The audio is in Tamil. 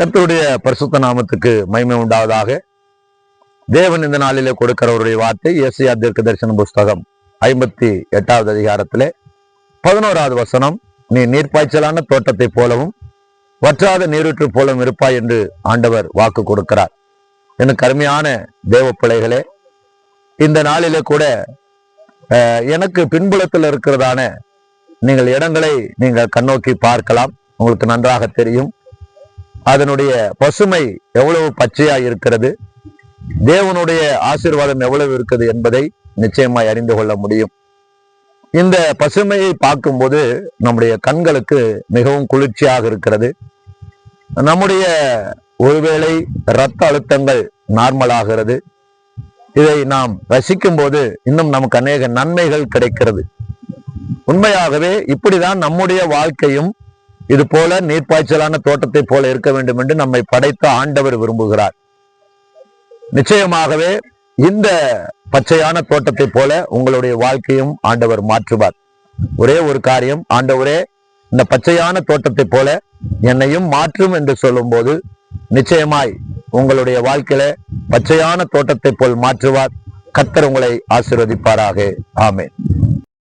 கர்த்தருடைய பரிசுத்த நாமத்துக்கு மகிமை உண்டாவதாக. தேவன் இந்த நாளிலே கொடுக்கிறவருடைய வார்த்தை ஏசியா தீர்க்க தரிசன புஸ்தகம் ஐம்பத்தி எட்டாவது அதிகாரத்திலே பதினோராவது வசனம் நீ நீர்ப்பாய்ச்சலான தோட்டத்தை போலவும் வற்றாத நீரூற்று போலவும் இருப்பாய் என்று ஆண்டவர் வாக்கு கொடுக்கிறார். எனக்கு அருமையான தேவ பிள்ளைகளே இந்த நாளிலே கூட அஹ், எனக்கு பின்புலத்தில் இருக்கிறதான நீங்கள் இடங்களை நீங்கள் கண்ணோக்கி பார்க்கலாம். உங்களுக்கு நன்றாக தெரியும். அதனுடைய பசுமை எவ்வளவு பச்சையா இருக்கிறது? தேவனுடைய ஆசீர்வாதம் எவ்வளவு இருக்குது என்பதை நிச்சயமாய் அறிந்து கொள்ள முடியும். இந்த பசுமையை பார்க்கும்போது நம்முடைய கண்களுக்கு மிகவும் குளிர்ச்சியாக இருக்கிறது. நம்முடைய ஒருவேளை இரத்த அழுத்தங்கள் நார்மல் ஆகிறது. இதை நாம் ரசிக்கும் போது இன்னும் நமக்கு அநேக நன்மைகள் கிடைக்கிறது. உண்மையாகவே இப்படிதான் நம்முடைய வாழ்க்கையும் இது போல நீர்ப்பாய்ச்சலான தோட்டத்தை போல இருக்க வேண்டும் என்று நம்மை படைத்த ஆண்டவர் விரும்புகிறார். நிச்சயமாகவே இந்த பச்சையான தோட்டத்தை போல உங்களுடைய வாழ்க்கையும் ஆண்டவர் மாற்றுவார். ஒரே ஒரு காரியம் ஆண்டவரே இந்த பச்சையான தோட்டத்தை போல என்னையும் மாற்றும் என்று சொல்லும்போது நிச்சயமாய் உங்களுடைய வாழ்க்கையில பச்சையான தோட்டத்தை போல் மாற்றுவார். கத்தர் உங்களை ஆசிர்வதிப்பாராக. ஆமேன்.